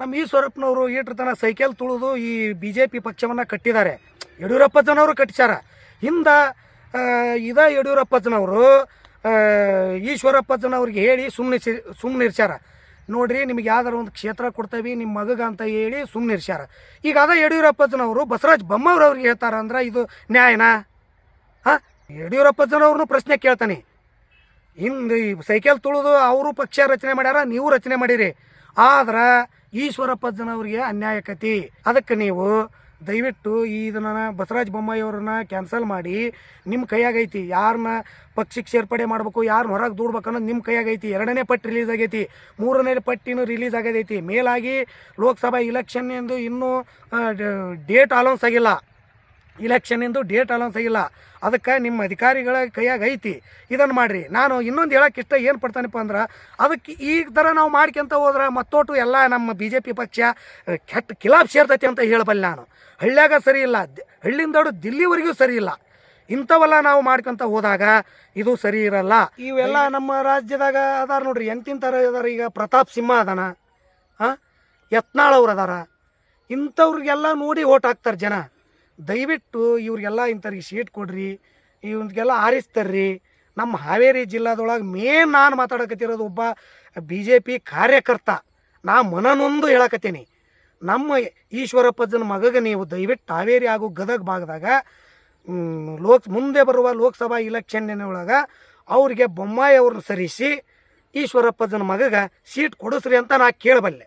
ನಮ್ಮ ಈಶ್ವರಪ್ಪನವರು ಈಟ್ರ ತನ ಸೈಕಲ್ ತುಳಿದು ಈ ಬಿ ಜೆ ಪಿ ಪಕ್ಷವನ್ನು ಕಟ್ಟಿದ್ದಾರೆ. ಯಡಿಯೂರಪ್ಪಜ್ಜನವರು ಕಟ್ಟಿಸ್ಯಾರ. ಹಿಂದ ಇದ ಇದ ಯಡಿಯೂರಪ್ಪಜ್ಜನವರು ಈಶ್ವರಪ್ಪ ಈಶ್ವರಪ್ಪಜ್ಜನವ್ರಿಗೆ ಹೇಳಿ ಸುಮ್ಮನೆ ಸುಮ್ಮನೆ ಇರ್ಸ್ಯಾರ. ನೋಡ್ರಿ, ನಿಮಗೆ ಯಾವ್ದಾರು ಒಂದು ಕ್ಷೇತ್ರ ಕೊಡ್ತೇವೆ ನಿಮ್ಮ ಮಗಗ ಅಂತ ಹೇಳಿ ಸುಮ್ಮನೆ ಇರ್ಸ್ಯಾರ. ಈಗ ಅದ ಯಡಿಯೂರಪ್ಪಜ್ಜನವರು ಬಸವರಾಜ ಬೊಮ್ಮವ್ರವ್ರಿಗೆ ಹೇಳ್ತಾರ ಅಂದ್ರೆ ಇದು ನ್ಯಾಯನಾ? ಹಾಂ? ಯಡಿಯೂರಪ್ಪಜ್ಜನವ್ರನ್ನೂ ಪ್ರಶ್ನೆ ಕೇಳ್ತಾನೆ. ಹಿಂದೆ ಈ ಸೈಕಲ್ ತುಳಿದು ಅವರು ಪಕ್ಷ ರಚನೆ ಮಾಡ್ಯಾರ, ನೀವು ರಚನೆ ಮಾಡಿರಿ. ಆದ್ರೆ ಈಶ್ವರಪ್ಪಜ್ಜನವ್ರಿಗೆ ಅನ್ಯಾಯಕತಿ. ಅದಕ್ಕೆ ನೀವು ದಯವಿಟ್ಟು ಈ ಇದನ್ನ ಬಸವರಾಜ ಬೊಮ್ಮಾಯಿ ಅವ್ರನ್ನ ಕ್ಯಾನ್ಸಲ್ ಮಾಡಿ. ನಿಮ್ಮ ಕೈಯಾಗೈತಿ ಯಾರನ್ನ ಪಕ್ಷಕ್ಕೆ ಸೇರ್ಪಡೆ ಮಾಡಬೇಕು ಯಾರನ್ನ ಹೊರಗೆ ದೂಡ್ಬೇಕು ಅನ್ನೋದು ನಿಮ್ಮ ಕೈಯಾಗೈತಿ ಎರಡನೇ ಪಟ್ಟು ರಿಲೀಸ್ ಆಗೈತಿ. ಮೂರನೇ ಪಟ್ಟಿನೂ ರಿಲೀಸ್ ಆಗದೈತಿ ಮೇಲಾಗಿ ಲೋಕಸಭಾ ಇಲೆಕ್ಷನ್ ಎಂದು ಇನ್ನೂ ಡೇಟ್ ಅಲೌನ್ಸ್ ಆಗಿಲ್ಲ. ಇಲೆಕ್ಷನ್ ಎಂದು ಡೇಟ್ ಅನೌನ್ಸ್ ಆಗಿಲ್ಲ. ಅದಕ್ಕೆ ನಿಮ್ಮ ಅಧಿಕಾರಿಗಳ ಕೈಯಾಗ ಐತಿ. ಇದನ್ನು ಮಾಡಿರಿ. ನಾನು ಇನ್ನೊಂದು ಹೇಳಕ್ಕೆ ಇಷ್ಟ ಏನು ಪಡ್ತಾನಪ್ಪ ಅಂದ್ರೆ ಅದಕ್ಕೆ ಈ ಥರ ನಾವು ಮಾಡ್ಕೊಂತ ಹೋದ್ರೆ ಮತ್ತೋಟು ಎಲ್ಲ ನಮ್ಮ ಬಿ ಜೆ ಪಿ ಪಕ್ಷ ಕೆಟ್ಟ ಕಿಲಾಪ್ ಸೇರ್ತೈತಿ ಅಂತ ಹೇಳಬಲ್ಲ ನಾನು. ಹಳ್ಳ್ಯಾಗ ಸರಿ ಇಲ್ಲ. ಹಿಡ್ದು ದಿಲ್ಲಿವರೆಗೂ ಸರಿ ಇಲ್ಲ. ಇಂಥವೆಲ್ಲ ನಾವು ಮಾಡ್ಕೊಂತ ಹೋದಾಗ ಇದು ಸರಿ ಇರಲ್ಲ. ಇವೆಲ್ಲ ನಮ್ಮ ರಾಜ್ಯದಾಗ ಅದಾರ ನೋಡ್ರಿ. ಎಂತಿಂಥರ ಅದಾರ ಈಗ ಪ್ರತಾಪ್ ಸಿಂಹ ಅದಾನ. ಹಾಂ? ಯತ್ನಾಳ್ ಅವ್ರು ಅದಾರ. ಇಂಥವ್ರಿಗೆಲ್ಲ ನೋಡಿ ಓಟ್ ಹಾಕ್ತಾರೆ ಜನ. ದಯವಿಟ್ಟು ಇವ್ರಿಗೆಲ್ಲ ಇಂಥವ್ರಿಗೆ ಸೀಟ್ ಕೊಡ್ರಿ ಇವ್ರಿಗೆಲ್ಲ ಆರಿಸ್ತಾರ್ರಿ ನಮ್ಮ ಹಾವೇರಿ ಜಿಲ್ಲಾದೊಳಗೆ ಮೇನ್ ನಾನು ಮಾತಾಡಕತ್ತಿರೋದು ಒಬ್ಬ ಬಿ ಜೆ ಪಿ ಕಾರ್ಯಕರ್ತ. ನಾ ಮನನೊಂದು ಹೇಳಕತ್ತೀನಿ. ನಮ್ಮ ಈಶ್ವರಪ್ಪಜ್ಜನ ಮಗಗೆ ನೀವು ದಯವಿಟ್ಟು ಹಾವೇರಿ ಹಾಗೂ ಗದಗ ಭಾಗದಾಗ ಲೋಕ್, ಮುಂದೆ ಬರುವ ಲೋಕಸಭಾ ಇಲೆಕ್ಷನ್ನಿನೊಳಗೆ ಅವ್ರಿಗೆ ಬೊಮ್ಮಾಯಿ ಅವ್ರನ್ನ ಸರಿಸಿ, ಈಶ್ವರಪ್ಪಜ್ಜನ ಮಗಗೆ ಸೀಟ್ ಕೊಡಿಸ್ರಿ ಅಂತ ನಾ ಕೇಳಬಲ್ಲೆ.